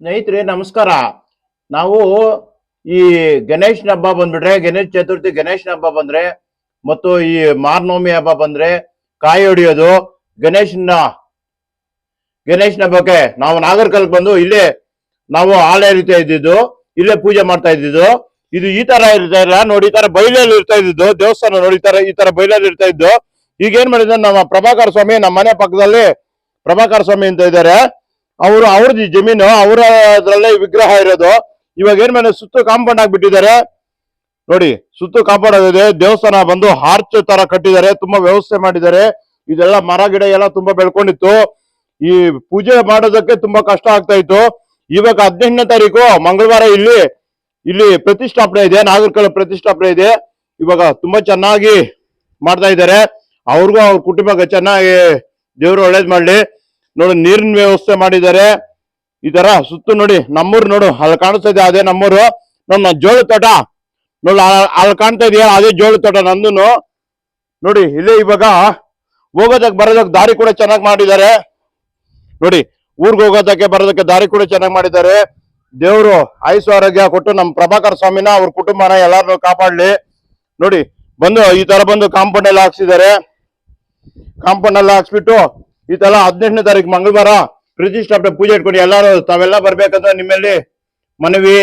ಸ್ನೇಹಿತರೆ, ನಮಸ್ಕಾರ. ನಾವು ಈ ಗಣೇಶನ ಹಬ್ಬ ಬಂದ್ಬಿಟ್ರೆ, ಗಣೇಶ ಚತುರ್ಥಿ ಗಣೇಶನ ಹಬ್ಬ ಬಂದ್ರೆ, ಮತ್ತು ಈ ಮಾರ್ನವಮಿ ಹಬ್ಬ ಬಂದ್ರೆ ಕಾಯಿ ಹೊಡಿಯೋದು ಗಣೇಶನ ಗಣೇಶನ ಹಬ್ಬಕ್ಕೆ. ನಾವು ನಾಗರ್ಕಲ್ ಬಂದು ಇಲ್ಲೇ ನಾವು ಹಾಲು ರೀತಿ ಇದ್ದಿದ್ದು, ಇಲ್ಲೇ ಪೂಜೆ ಮಾಡ್ತಾ ಇದ್ದಿದ್ದು. ಇದು ಈ ತರ ಇರ್ತಾ ಇಲ್ಲ. ನೋಡಿ, ಈ ತರ ಬೈಲಲ್ಲಿ ಇರ್ತಾ ಇದ್ದಿದ್ದು, ದೇವಸ್ಥಾನ ನೋಡಿ, ಈ ತರ ಈ ತರ ಬೈಲಲ್ಲಿ ಇರ್ತಾ ಇದ್ದು. ಈಗ ಏನ್ ಮಾಡಿದ್ರೆ ನಮ್ಮ ಪ್ರಭಾಕರ್ ಸ್ವಾಮಿ, ನಮ್ಮ ಮನೆ ಪಕ್ಕದಲ್ಲಿ ಪ್ರಭಾಕರ್ ಸ್ವಾಮಿ ಅಂತ ಇದ್ದಾರೆ. ಅವರು ಅವ್ರದ್ದು ಜಮೀನು ಅವರ ಅದ್ರಲ್ಲೇ ವಿಗ್ರಹ ಇರೋದು. ಇವಾಗ ಏನ್ ಮೇಲೆ ಸುತ್ತು ಕಾಂಪೌಂಡ್ ಆಗಿಬಿಟ್ಟಿದ್ದಾರೆ. ನೋಡಿ, ಸುತ್ತು ಕಾಂಪೌಂಡ್ ಆಗಿದೆ. ದೇವಸ್ಥಾನ ಬಂದು ಹಾರ್ಚ್ ತರ ಕಟ್ಟಿದ್ದಾರೆ, ತುಂಬಾ ವ್ಯವಸ್ಥೆ ಮಾಡಿದ್ದಾರೆ. ಇದೆಲ್ಲ ಮರ, ಗಿಡ ಎಲ್ಲ ತುಂಬಾ ಬೆಳ್ಕೊಂಡಿತ್ತು. ಈ ಪೂಜೆ ಮಾಡೋದಕ್ಕೆ ತುಂಬಾ ಕಷ್ಟ ಆಗ್ತಾ ಇತ್ತು. ಇವಾಗ ಹದಿನೆಂಟನೇ ತಾರೀಕು, ಮಂಗಳವಾರ ಇಲ್ಲಿ ಇಲ್ಲಿ ಪ್ರತಿಷ್ಠಾಪನೆ ಇದೆ ನಾಗರಿಕರ ಪ್ರತಿಷ್ಠಾಪನೆ ಇದೆ. ಇವಾಗ ತುಂಬಾ ಚೆನ್ನಾಗಿ ಮಾಡ್ತಾ ಇದ್ದಾರೆ. ಅವ್ರಿಗೂ ಅವ್ರ ಕುಟುಂಬಕ್ಕೆ ಚೆನ್ನಾಗಿ ದೇವರು ಒಳ್ಳೇದ್ ಮಾಡ್ಲಿ. ನೋಡಿ ನೀರಿನ ವ್ಯವಸ್ಥೆ ಮಾಡಿದ್ದಾರೆ. ಈ ತರ ಸುತ್ತು ನೋಡಿ, ನಮ್ಮೂರು ನೋಡು, ಅಲ್ಲಿ ಕಾಣಿಸ್ತಾ ಇದೆ ಅದೇ ನಮ್ಮೂರು. ನಮ್ಮ ಜೋಳ ತೋಟ. ನೋಡಿ ಅಲ್ಲಿ ಕಾಣ್ತಾ ಇದೆಯಾ? ಅದೇ ಜೋಳ ತೋಟ ನಂದುನು. ನೋಡಿ, ಇಲ್ಲೇ ಇವಾಗ ಹೋಗೋದಕ್ಕೆ ಬರೋದಕ್ಕೆ ದಾರಿ ಕೂಡ ಚೆನ್ನಾಗಿ ಮಾಡಿದ್ದಾರೆ. ನೋಡಿ, ಊರ್ಗ್ ಹೋಗೋದಕ್ಕೆ ಬರೋದಕ್ಕೆ ದಾರಿ ಕೂಡ ಚೆನ್ನಾಗಿ ಮಾಡಿದ್ದಾರೆ. ದೇವರು ಆಯುಸ್ ಆರೋಗ್ಯ ಕೊಟ್ಟು ನಮ್ಮ ಪ್ರಭಾಕರ್ ಸ್ವಾಮಿನ ಅವ್ರ ಕುಟುಂಬನ ಎಲ್ಲರನ್ನು ಕಾಪಾಡ್ಲಿ. ನೋಡಿ, ಬಂದು ಈ ತರ ಬಂದು ಕಾಂಪೌಂಡ್ ಎಲ್ಲ ಹಾಕ್ಸಿದ್ದಾರೆ. ಕಾಂಪೌಂಡ್ ಎಲ್ಲ ಹಾಕ್ಸ್ಬಿಟ್ಟು ಈ ತರ ಹದಿನೆಂಟನೇ ತಾರೀಕು ಮಂಗಳವಾರ ಪ್ರತಿಷ್ಠಾಪನೆ ಪೂಜೆ ಇಟ್ಕೊಂಡು ಎಲ್ಲರೂ ತಾವೆಲ್ಲ ಬರ್ಬೇಕಂತ ನಿಮ್ಮಲ್ಲಿ ಮನವಿ